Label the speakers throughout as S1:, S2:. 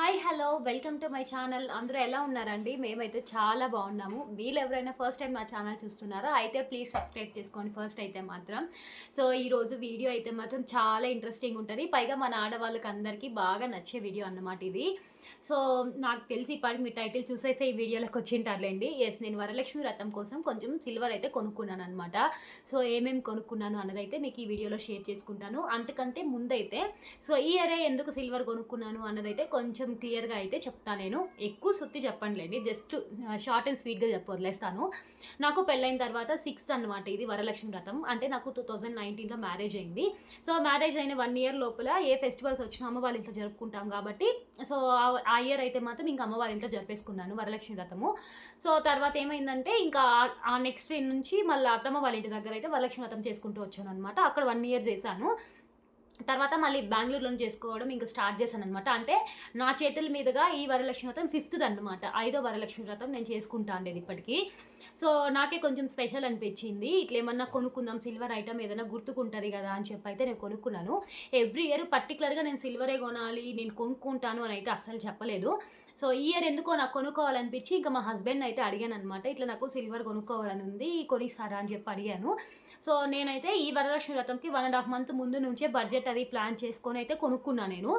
S1: Hi hello welcome to my channel అందరూ ఎలా ఉన్నారండి? మేమైతే చాలా బాగున్నాము. వీళ్ళు ఎవరైనా ఫస్ట్ టైం మా ఛానల్ చూస్తున్నారో? అయితే ప్లీజ్ సబ్స్క్రైబ్ చేసుకోండి ఫస్ట్ అయితే మాత్రం. సో ఈరోజు వీడియో అయితే మాత్రం చాలా ఇంట్రెస్టింగ్ ఉంటుంది. పైగా మన ఆడవాళ్ళకి అందరికీ బాగా నచ్చే వీడియో అన్నమాట ఇది. సో నాకు తెలిసి ఇప్పటికి మీ టైటిల్ చూసైతే ఈ వీడియోలోకి వచ్చింటారులేండి. ఎస్ నేను వరలక్ష్మి వ్రతం కోసం కొంచెం సిల్వర్ అయితే కొనుక్కున్నాను అనమాట సో ఏమేమి కొనుక్కున్నాను అన్నదైతే మీకు ఈ వీడియోలో షేర్ చేసుకుంటాను. అంతకంటే ముందైతే సో ఈ ఇయరే ఎందుకు సిల్వర్ కొనుక్కున్నాను అన్నదైతే కొంచెం క్లియర్గా అయితే చెప్తాను నేను. ఎక్కువ సుత్తి చెప్పండిలేండి జస్ట్ షార్ట్ అండ్ స్వీట్గా చెప్ప వదిలేస్తాను. నాకు పెళ్ళైన తర్వాత సిక్స్త్ అనమాట ఇది వరలక్ష్మి వ్రతం అంటే నాకు టూ థౌజండ్ నైన్టీన్లో మ్యారేజ్ అయింది. సో మ్యారేజ్ అయిన వన్ ఇయర్ లోపల ఏ ఫెస్టివల్స్ వచ్చినా అమ్మ వాళ్ళ ఇంట్లో జరుపుకుంటాం కాబట్టి సో ఆ- ఆ ఇయర్ అయితే మాత్రం ఇంకా అమ్మవారి ఇంట్లో జరిపేసుకున్నాను వరలక్ష్మి వ్రతము. సో తర్వాత ఏమైందంటే ఇంకా ఆ- ఆ నెక్స్ట్ నుంచి మళ్ళీ అత్తమ్మ వాళ్ళ ఇంటి దగ్గర అయితే వరలక్ష్మి వ్రతం చేసుకుంటూ వచ్చాను అనమాట అక్కడ వన్ ఇయర్ చేశాను. తర్వాత మళ్ళీ బెంగళూరులో చేసుకోవడం ఇంకా స్టార్ట్ చేశాను అనమాట అంటే నా చేతుల మీదుగా ఈ వరలక్ష్మి వ్రతం ఫిఫ్త్ అనమాట ఐదో వరలక్ష్మి వ్రతం నేను చేసుకుంటా ఉండేది ఇప్పటికీ. సో నాకే కొంచెం స్పెషల్ అనిపించింది. ఇట్లా ఏమన్నా కొనుక్కుందాం సిల్వర్ ఐటమ్ ఏదైనా గుర్తుకుంటుంది కదా అని చెప్పి అయితే నేను కొనుక్కున్నాను. ఎవ్రీ ఇయర్ పర్టికులర్గా నేను సిల్వరే కొనాలి నేను కొనుక్కుంటాను అని అయితే అస్సలు చెప్పలేదు. సో ఈ ఇయర్ ఎందుకో నాకు కొనుక్కోవాలనిపించి ఇంకా మా హస్బెండ్ అయితే అడిగాను అనమాట ఇట్లా నాకు సిల్వర్ కొనుక్కోవాలని ఉంది కొనిస్తారా అని చెప్పి అడిగాను. సో నేనైతే ఈ వరలక్ష్మి వ్రతంకి వన్ అండ్ హాఫ్ మంత్ ముందు నుంచే బడ్జెట్ అది ప్లాన్ చేసుకొని అయితే కొనుక్కున్నాను నేను.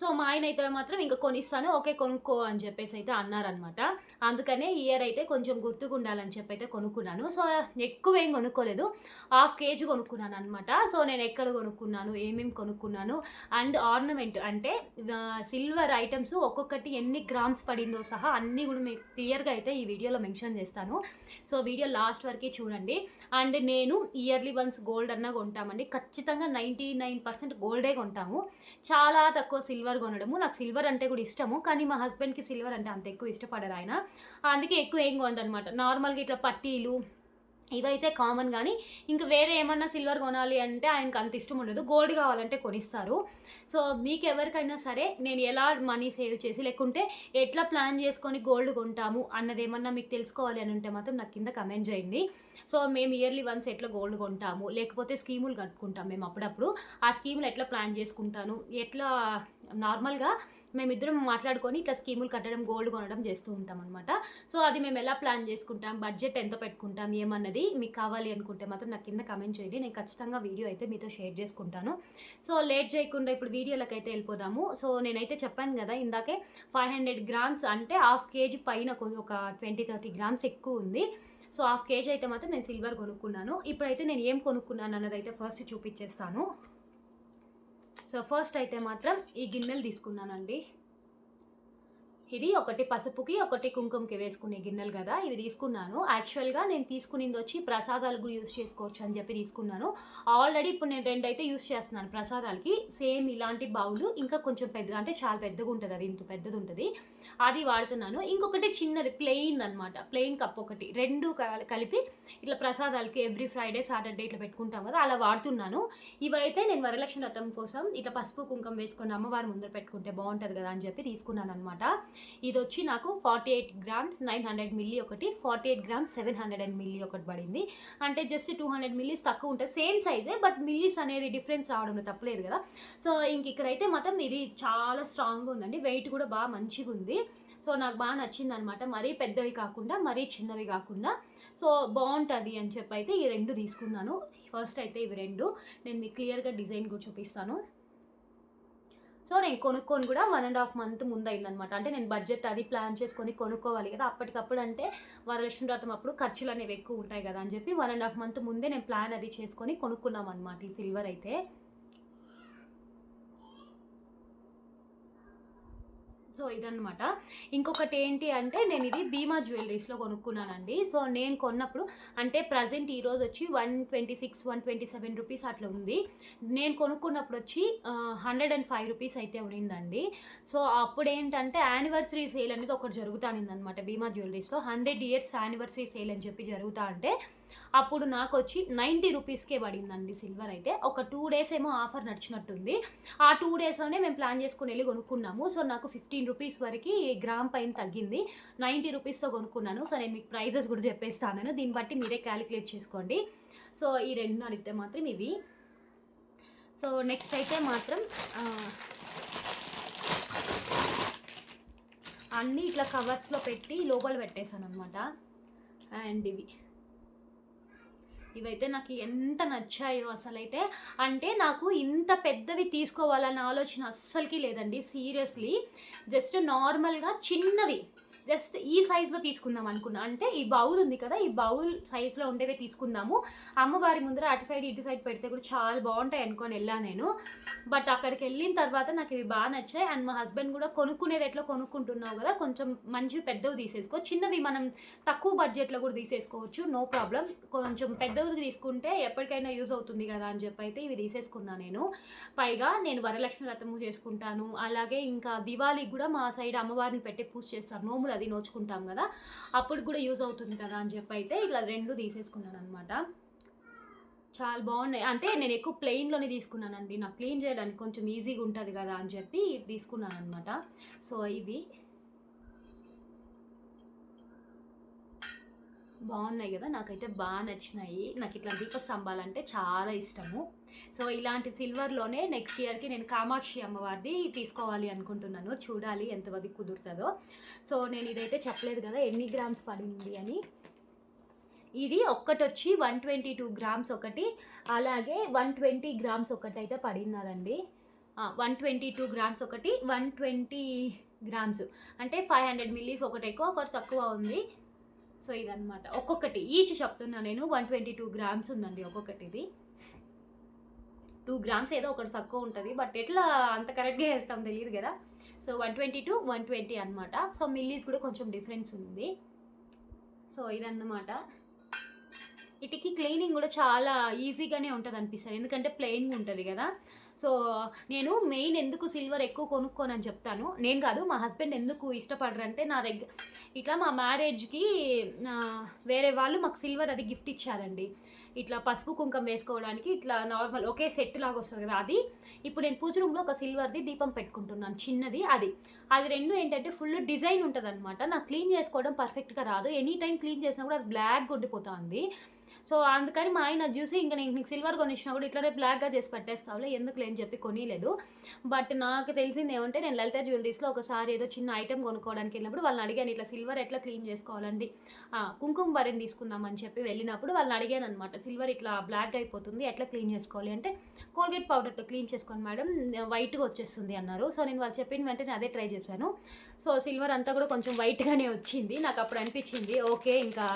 S1: సో మా ఆయన అయితే మాత్రం ఇంకా కొనిస్తాను ఓకే కొనుక్కో అని చెప్పేసి అయితే అన్నారనమాట అందుకనే ఇయర్ అయితే కొంచెం గుర్తుకుండాలని చెప్పి అయితే కొనుక్కున్నాను. సో ఎక్కువ ఏం కొనుక్కోలేదు. హాఫ్ కేజీ కొనుక్కున్నాను అనమాట సో నేను ఎక్కడ కొనుక్కున్నాను ఏమేమి కొనుక్కున్నాను అండ్ ఆర్నమెంట్ అంటే సిల్వర్ ఐటమ్స్ ఒక్కొక్కటి ఎన్ని గ్రామ్స్ పడిందో సహా అన్నీ కూడా మీకు క్లియర్గా అయితే ఈ వీడియోలో మెన్షన్ చేస్తాను. సో వీడియో లాస్ట్ వరకే చూడండి. అండ్ నేను ఇయర్లీ వన్స్ గోల్డ్ అన్నా కొంటామండి. ఖచ్చితంగా నైంటీ నైన్ పర్సెంట్ గోల్డే కొంటాము. చాలా తక్కువ సిల్వర్ సిల్వర్ కొనడము. నాకు సిల్వర్ అంటే కూడా ఇష్టము. కానీ మా హస్బెండ్కి సిల్వర్ అంటే అంత ఎక్కువ ఇష్టపడరు ఆయన. అందుకే ఎక్కువ ఏం కొండనమాట నార్మల్గా ఇట్లా పట్టీలు ఇవైతే కామన్ కానీ ఇంకా వేరే ఏమన్నా సిల్వర్ కొనాలి అంటే ఆయనకు అంత ఇష్టం ఉండదు. గోల్డ్ కావాలంటే కొనిస్తారు. సో మీకు ఎవరికైనా సరే నేను ఎలా మనీ సేవ్ చేసి లేకుంటే ఎట్లా ప్లాన్ చేసుకొని గోల్డ్ కొంటాము అన్నది ఏమన్నా మీకు తెలుసుకోవాలి అని ఉంటే మాత్రం నాకు కింద కమెంట్ చేయండి. సో మేము ఇయర్లీ వన్స్ ఎట్లా గోల్డ్ కొంటాము లేకపోతే స్కీములు కట్టుకుంటాం మేము అప్పుడప్పుడు. ఆ స్కీములు ఎట్లా ప్లాన్ చేసుకుంటాను ఎట్లా నార్మల్గా మేమిద్దరం మాట్లాడుకొని ఇట్లా స్కీములు కట్టడం గోల్డ్ కొనడం చేస్తూ ఉంటాం అనమాట సో అది మేము ఎలా ప్లాన్ చేసుకుంటాం బడ్జెట్ ఎంత పెట్టుకుంటాం ఏమన్నది మీకు కావాలి అనుకుంటే మాత్రం నాకు కింద కమెంట్ చేయండి. నేను ఖచ్చితంగా వీడియో అయితే మీతో షేర్ చేసుకుంటాను. సో లేట్ చేయకుండా ఇప్పుడు వీడియోలకు అయితే వెళ్ళిపోదాము. సో నేనైతే చెప్పాను కదా ఇందాకే ఫైవ్ హండ్రెడ్ గ్రామ్స్ అంటే హాఫ్ కేజీ పైన ఒక ట్వంటీ థర్టీ గ్రామ్స్ ఎక్కువ ఉంది. సో హాఫ్ కేజీ అయితే మాత్రం నేను సిల్వర్ కొనుక్కున్నాను. ఇప్పుడైతే నేను ఏం కొనుక్కున్నాను అన్నది అయితే ఫస్ట్ చూపించేస్తాను. సో ఫస్ట్ అయితే మాత్రం ఈ గిన్నెలు తీసుకున్నానండి. ఇది ఒకటి పసుపుకి ఒకటి కుంకుమకి వేసుకునే గిన్నెలు కదా ఇవి తీసుకున్నాను. యాక్చువల్గా నేను తీసుకునింది వచ్చి ప్రసాదాలు కూడా యూస్ చేసుకోవచ్చు అని చెప్పి తీసుకున్నాను. ఆల్రెడీ ఇప్పుడు నేను రెండు అయితే యూస్ చేస్తున్నాను ప్రసాదాలకి. సేమ్ ఇలాంటి బౌలు ఇంకా కొంచెం పెద్దగా అంటే చాలా పెద్దగా ఉంటుంది అది ఇంత పెద్దది ఉంటుంది. అది వాడుతున్నాను. ఇంకొకటి చిన్నది ప్లెయిన్ అనమాట ప్లెయిన్ కప్ ఒకటి. రెండు కలిపి ఇట్లా ప్రసాదాలకి ఎవ్రీ ఫ్రైడే సాటర్డే ఇట్లా పెట్టుకుంటాం కదా అలా వాడుతున్నాను. ఇవైతే నేను వరలక్ష్మి రథం కోసం ఇట్లా పసుపు కుంకుమ వేసుకొని అమ్మవారి ముందర పెట్టుకుంటే బాగుంటుంది కదా అని చెప్పి తీసుకున్నాను అనమాట ఇది వచ్చి నాకు forty eight grams nine hundred milli ఒకటి forty eight grams seven hundred and milli ఒకటి పడింది. అంటే జస్ట్ టూ హండ్రెడ్ మిల్లీస్ తక్కువ ఉంటుంది సేమ్ సైజే బట్ మిల్లీస్ అనేది డిఫరెన్స్ రావడంలో తప్పలేదు కదా. సో ఇంక ఇక్కడైతే మాత్రం ఇది చాలా స్ట్రాంగ్గా ఉందండి. వెయిట్ కూడా బాగా మంచిగా ఉంది. సో నాకు బాగా నచ్చింది అనమాట మరీ పెద్దవి కాకుండా మరీ చిన్నవి కాకుండా. సో బాగుంటుంది అని చెప్పి అయితే ఈ రెండు తీసుకున్నాను. ఫస్ట్ అయితే ఇవి రెండు. నేను మీకు క్లియర్గా డిజైన్ కూడా చూపిస్తాను. సో నేను కొనుక్కొని కూడా వన్ అండ్ హాఫ్ మంత్ ముందు అయిందనమాట అంటే నేను బడ్జెట్ అది ప్లాన్ చేసుకొని కొనుక్కోవాలి కదా అప్పటికప్పుడు అంటే వరలక్ష్మి వ్రతం అప్పుడు ఖర్చులు అనేవి ఎక్కువ ఉంటాయి కదా అని చెప్పి వన్ అండ్ హాఫ్ మంత్ ముందే నేను ప్లాన్ అది చేసుకొని కొనుక్కున్నాం అనమాట ఈ సిల్వర్ అయితే. సో ఇదన్నమాట. ఇంకొకటి ఏంటి అంటే నేను ఇది భీమా జ్యువెలరీస్లో కొనుక్కున్నానండి. సో నేను కొన్నప్పుడు అంటే ప్రజెంట్ ఈరోజు వచ్చి one twenty six one twenty seven rupees అట్లా ఉంది. నేను కొనుక్కున్నప్పుడు వచ్చి హండ్రెడ్ అండ్ ఫైవ్ రూపీస్ అయితే ఉండిందండి. సో అప్పుడు ఏంటంటే యానివర్సరీ సేల్ అనేది ఒకటి జరుగుతానిందనమాట భీమా జ్యువెలరీస్లో. హండ్రెడ్ ఇయర్స్ యానివర్సరీ సేల్ అని చెప్పి జరుగుతా అంటే అప్పుడు నాకు వచ్చి నైంటీ రూపీస్కే పడిందండి సిల్వర్ అయితే. ఒక టూ డేస్ ఏమో ఆఫర్ నడిచినట్టుంది. ఆ టూ డేస్లోనే మేము ప్లాన్ చేసుకుని వెళ్ళి కొనుక్కున్నాము. సో నాకు ఫిఫ్టీన్ రూపీస్ వరకు గ్రామ్ పైన తగ్గింది. నైంటీ రూపీస్తో కొనుక్కున్నాను. సో నేను మీకు ప్రైజెస్ కూడా చెప్పేస్తాను దీన్ని బట్టి మీరే క్యాలిక్యులేట్ చేసుకోండి. సో ఈ రెండు అడిగితే మాత్రం ఇవి. సో నెక్స్ట్ అయితే మాత్రం అన్నీ ఇట్లా కవర్స్లో పెట్టి లోపల పెట్టేశాను అనమాట అండ్ ఇవి. ఇవైతే నాకు ఎంత నచ్చాయో అసలైతే. అంటే నాకు ఇంత పెద్దవి తీసుకోవాలన్న ఆలోచన అస్సలకి లేదండి సీరియస్లీ. జస్ట్ నార్మల్గా చిన్నవి. జస్ట్ ఈ సైజులో తీసుకుందాం అనుకున్నా. అంటే ఈ బౌల్ ఉంది కదా ఈ బౌల్ సైజులో ఉండేవే తీసుకుందాము. అమ్మవారి ముందర అటు సైడ్ ఇటు సైడ్ పెడితే కూడా చాలా బాగుంటాయి అనుకొని వెళ్ళాను నేను. బట్ అక్కడికి వెళ్ళిన తర్వాత నాకు ఇవి బాగా నచ్చాయి. అండ్ మా హస్బెండ్ కూడా కొనుక్కునేది ఎట్లా కొనుక్కుంటున్నావు కదా కొంచెం మంచివి పెద్దవి తీసేసుకో. చిన్నవి మనం తక్కువ బడ్జెట్లో కూడా తీసేసుకోవచ్చు నో ప్రాబ్లం. కొంచెం పెద్ద రెండవది తీసుకుంటే ఎప్పటికైనా యూజ్ అవుతుంది కదా అని చెప్పి అయితే ఇవి తీసేసుకున్నా నేను. పైగా నేను వరలక్ష్మి వ్రతము చేసుకుంటాను. అలాగే ఇంకా దివాళీకి కూడా మా సైడ్ అమ్మవారిని పెట్టి పూజ చేస్తారు. నోములు అది నోచుకుంటాం కదా అప్పుడు కూడా యూజ్ అవుతుంది కదా అని చెప్పి అయితే ఇట్లా రెండు తీసేసుకున్నాను అనమాట చాలా బాగున్నాయి. అంటే నేను ఎక్కువ ప్లెయిన్లోనే తీసుకున్నానండి. నాకు క్లీన్ చేయడానికి కొంచెం ఈజీగా ఉంటుంది కదా అని చెప్పి తీసుకున్నాను అనమాట సో ఇవి బాగున్నాయి కదా నాకైతే బాగా నచ్చినాయి. నాకు ఇట్లా దీప స్తంభాలు అంటే చాలా ఇష్టము. సో ఇలాంటి సిల్వర్లోనే నెక్స్ట్ ఇయర్కి నేను కామాక్షి అమ్మవారిది తీసుకోవాలి అనుకుంటున్నాను. చూడాలి ఎంతవరకు కుదురుతుందో. సో నేను ఇదైతే చెప్పలేదు కదా ఎన్ని గ్రామ్స్ పడింది అని. ఇది ఒక్కటి వచ్చి వన్ ట్వంటీ టూ గ్రామ్స్ ఒకటి. అలాగే వన్ ట్వంటీ గ్రామ్స్ ఒకటి అయితే పడినదండి వన్ ట్వంటీ టూ గ్రామ్స్ ఒకటి వన్ ట్వంటీ గ్రామ్స్ అంటే ఫైవ్ హండ్రెడ్ మిల్లీస్ ఒకటి ఎక్కువ ఒకటి తక్కువ ఉంది. సో ఇదనమాట ఒక్కొక్కటి. ఈచ్ చెప్తున్నా నేను వన్ ట్వంటీ టూ గ్రామ్స్ ఉందండి ఒక్కొక్కటి ఇది టూ గ్రామ్స్ ఏదో ఒకటి తక్కువ ఉంటుంది బట్ ఎట్లా అంత కరెక్ట్గా వేస్తాం తెలియదు కదా. So one twenty two one twenty అనమాట సో మిల్లీస్ కూడా కొంచెం డిఫరెన్స్ ఉంది. సో ఇదన్నమాట. వీటికి క్లీనింగ్ కూడా చాలా ఈజీగానే ఉంటుంది అనిపిస్తుంది ఎందుకంటే ప్లెయిన్గా ఉంటుంది కదా. సో నేను మెయిన్ ఎందుకు సిల్వర్ ఎక్కువ కొనుక్కోనని చెప్తాను. నేను కాదు మా హస్బెండ్ ఎందుకు ఇష్టపడరంటే నా దగ్గర ఇట్లా మా మ్యారేజ్కి వేరే వాళ్ళు మాకు సిల్వర్ అది గిఫ్ట్ ఇచ్చారండి. ఇట్లా పసుపు కుంకం వేసుకోవడానికి ఇట్లా నార్మల్ ఒకే సెట్ లాగా వస్తుంది కదా అది. ఇప్పుడు నేను పూజ రూమ్లో ఒక సిల్వర్ది దీపం పెట్టుకుంటున్నాను చిన్నది అది. అది రెండు ఏంటంటే ఫుల్ డిజైన్ ఉంటుంది అనమాట నాకు క్లీన్ చేసుకోవడం పర్ఫెక్ట్గా రాదు. ఎనీ టైం క్లీన్ చేసినా కూడా అది బ్లాక్ ఉండిపోతుంది. సో అందుకని మా ఆయన చూసి ఇంకా నేను నీకు సిల్వర్ కొనిచ్చినా కూడా ఇట్లానే బ్లాక్గా చేసి పట్టేస్తావులే ఎందుకు లేని చెప్పి కొనిలేదు బట్ నాకు తెలిసింది ఏమంటే నేను లలిత జ్యువెలరీస్లో ఒకసారి ఏదో చిన్న ఐటెం కొనుక్కోవడానికి వెళ్ళినప్పుడు వాళ్ళని అడిగాను ఇట్లా సిల్వర్ ఎట్లా క్లీన్ చేసుకోవాలండి? కుంకుమ వరిని తీసుకుందామని చెప్పి వెళ్ళినప్పుడు వాళ్ళని అడిగాను అనమాట సిల్వర్ ఇట్లా బ్లాక్ అయిపోతుంది ఎట్లా క్లీన్ చేసుకోవాలి? అంటే కోల్గేట్ పౌడర్తో క్లీన్ చేసుకోండి మేడం వైట్గా వచ్చేస్తుంది అన్నారు. సో నేను వాళ్ళు చెప్పిన వెంటనే అదే ట్రై చేశాను. సో సిల్వర్ అంతా కూడా కొంచెం వైట్గానే వచ్చింది. నాకు అప్పుడు అనిపించింది ఓకే ఇంకా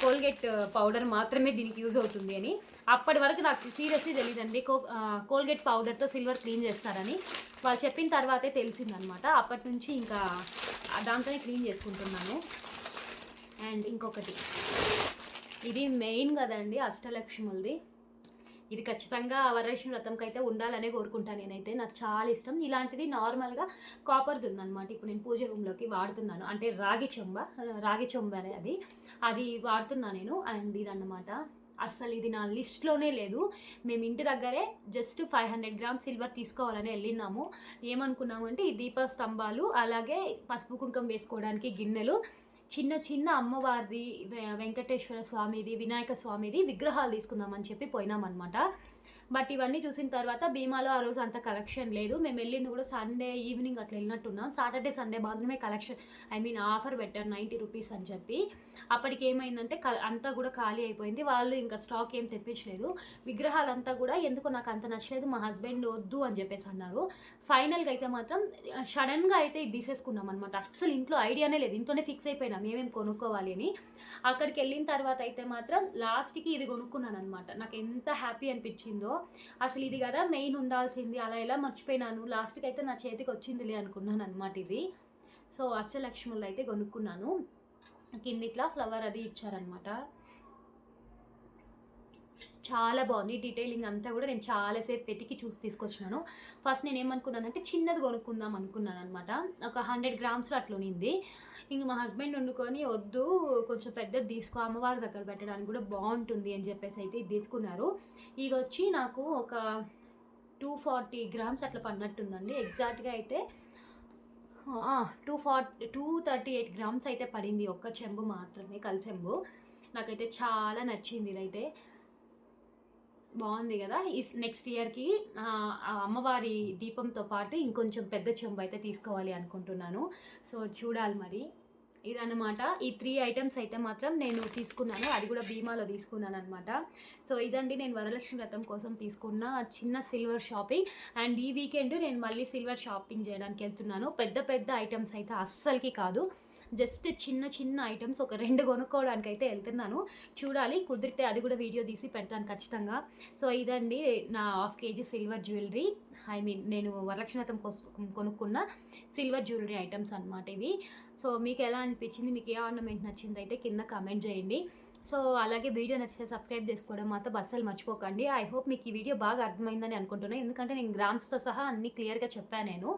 S1: కోల్గేట్ పౌడర్ మాత్రమే దీనికి యూజ్ అవుతుంది అని. అప్పటి వరకు నాకు సీరియస్లీ తెలియదండి కో కోల్గేట్ పౌడర్తో సిల్వర్ క్లీన్ చేస్తారని. వాళ్ళు చెప్పిన తర్వాతే తెలిసిందనమాట. అప్పటి నుంచి ఇంకా దాంతోనే క్లీన్ చేసుకుంటున్నాను. అండ్ ఇంకొకటి. ఇది మెయిన్ కదండి అష్టలక్ష్ములది. ఇది ఖచ్చితంగా వరలక్ష్మి వ్రతంకి అయితే ఉండాలనే కోరుకుంటాను నేనైతే. నాకు చాలా ఇష్టం. ఇలాంటిది నార్మల్గా కాపర్ది ఉందన్నమాట. ఇప్పుడు నేను పూజ రూమ్లోకి వాడుతున్నాను. అంటే రాగి చెంబ రాగి చెంబ అనే అది. అది వాడుతున్నాను నేను. అండ్ ఇదన్నమాట. అస్సలు ఇది నా లిస్ట్లోనే లేదు. మేము ఇంటి దగ్గరే just five hundred gram silver తీసుకోవాలని వెళ్ళినాము ఏమనుకున్నామంటే ఈ దీప స్తంభాలు అలాగే పసుపు కుంకం వేసుకోవడానికి గిన్నెలు చిన్న చిన్న అమ్మవారిది వెంకటేశ్వర స్వామిది వినాయక స్వామిది విగ్రహాలు తీసుకుందామని చెప్పి పోయినామన్నమాట. బట్ ఇవన్నీ చూసిన తర్వాత భీమాలో ఆ రోజు అంత కలెక్షన్ లేదు. మేము వెళ్ళింది కూడా సండే ఈవినింగ్ అట్లా వెళ్ళినట్టున్నాం. సాటర్డే సండే మాత్రమే కలెక్షన్ ఐ మీన్ ఆఫర్ పెట్టారు నైంటీ రూపీస్ అని చెప్పి. అప్పటికి ఏమైందంటే క అంతా కూడా ఖాళీ అయిపోయింది. వాళ్ళు ఇంకా స్టాక్ ఏం తెప్పించలేదు. విగ్రహాలంతా కూడా ఎందుకు నాకు అంత నచ్చలేదు మా హస్బెండ్ వద్దు అని చెప్పేసి అన్నారు. ఫైనల్గా అయితే మాత్రం సడన్గా అయితే ఇది తీసేసుకున్నాం అనమాట అస్సలు ఇంట్లో ఐడియానే లేదు. ఇంట్లోనే ఫిక్స్ అయిపోయినాం. ఏమేమి కొనుక్కోవాలి అని. అక్కడికి వెళ్ళిన తర్వాత అయితే మాత్రం లాస్ట్కి ఇది కొనుక్కున్నాను అనమాట నాకు ఎంత హ్యాపీ అనిపించిందో అసలు ఇది కదా మెయిన్ ఉండాల్సింది అలా ఎలా మర్చిపోయినాను? లాస్ట్కి అయితే నా చేతికి వచ్చిందిలే అనుకున్నాను అనమాట ఇది. సో అష్టలక్ష్ములది అయితే కొనుక్కున్నాను. కింద ఇట్లా ఫ్లవర్ అది ఇచ్చారనమాట చాలా బాగుంది. డీటెయిలింగ్ అంతా కూడా నేను చాలాసేపు వెతికి చూసి తీసుకొచ్చినాను. ఫస్ట్ నేను ఏమనుకున్నానంటే చిన్నది కొనుక్కుందాం అనుకున్నాను అనమాట ఒక హండ్రెడ్ గ్రామ్స్లో అట్లా ఉన్నింది ఇంక మా హస్బెండ్ వండుకొని వద్దు కొంచెం పెద్దది తీసుకో అమ్మవారి దగ్గర పెట్టడానికి కూడా బాగుంటుంది అని చెప్పేసి అయితే ఇది తీసుకున్నారు. ఇది వచ్చి నాకు ఒక టూ ఫార్టీ గ్రామ్స్ అట్లా పడినట్టుందండి. ఎగ్జాక్ట్గా అయితే two forty two thirty eight grams అయితే పడింది ఒక్క చెంబు మాత్రమే కలిచెంబు నాకైతే చాలా నచ్చింది ఇదైతే. బాగుంది కదా. ఈ నెక్స్ట్ ఇయర్కి అమ్మవారి దీపంతో పాటు ఇంకొంచెం పెద్ద చెంబు అయితే తీసుకోవాలి అనుకుంటున్నాను. సో చూడాలి మరి. ఇదన్నమాట. ఈ త్రీ ఐటమ్స్ అయితే మాత్రం నేను తీసుకున్నాను. అది కూడా బీమాలో తీసుకున్నాను అనమాట సో ఇదండి నేను వరలక్ష్మి వ్రతం కోసం తీసుకున్న చిన్న సిల్వర్ షాపింగ్ అండ్ ఈ వీకెండ్ నేను మళ్ళీ సిల్వర్ షాపింగ్ చేయడానికి వెళ్తున్నాను. పెద్ద పెద్ద ఐటమ్స్ అయితే అస్సలకి కాదు. జస్ట్ చిన్న చిన్న ఐటమ్స్ ఒక రెండు కొనుక్కోవడానికి అయితే వెళ్తున్నాను. చూడాలి కుదిరితే అది కూడా వీడియో తీసి పెడతాను ఖచ్చితంగా. సో ఇదండి నా half KG silver jewellery. I mean నేను వరలక్ష్మీతం కోసం కొనుక్కున్న సిల్వర్ జ్యువెలరీ ఐటమ్స్ అనమాట ఇవి. సో మీకు ఎలా అనిపించింది? మీకు ఏ ఆర్నమెంట్ నచ్చింది? అయితే కింద కామెంట్ చేయండి. సో అలాగే వీడియో నచ్చితే సబ్స్క్రైబ్ చేసుకోవడం మాత్రం అస్సలు మర్చిపోకండి. ఐ హోప్ మీకు ఈ వీడియో బాగా అర్థమైందని అనుకుంటున్నాను ఎందుకంటే నేను గ్రామ్స్తో సహా అన్ని క్లియర్గా చెప్పాను నేను.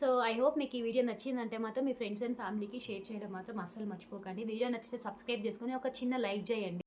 S1: సో ఐ హోప్ మీకు ఈ వీడియో నచ్చిందంటే మాత్రం మీ ఫ్రెండ్స్ అండ్ ఫ్యామిలీకి షేర్ చేయడం మాత్రం అస్సలు మర్చిపోకండి. వీడియో నచ్చితే సబ్స్క్రైబ్ చేసుకొని ఒక చిన్న లైక్ చేయండి.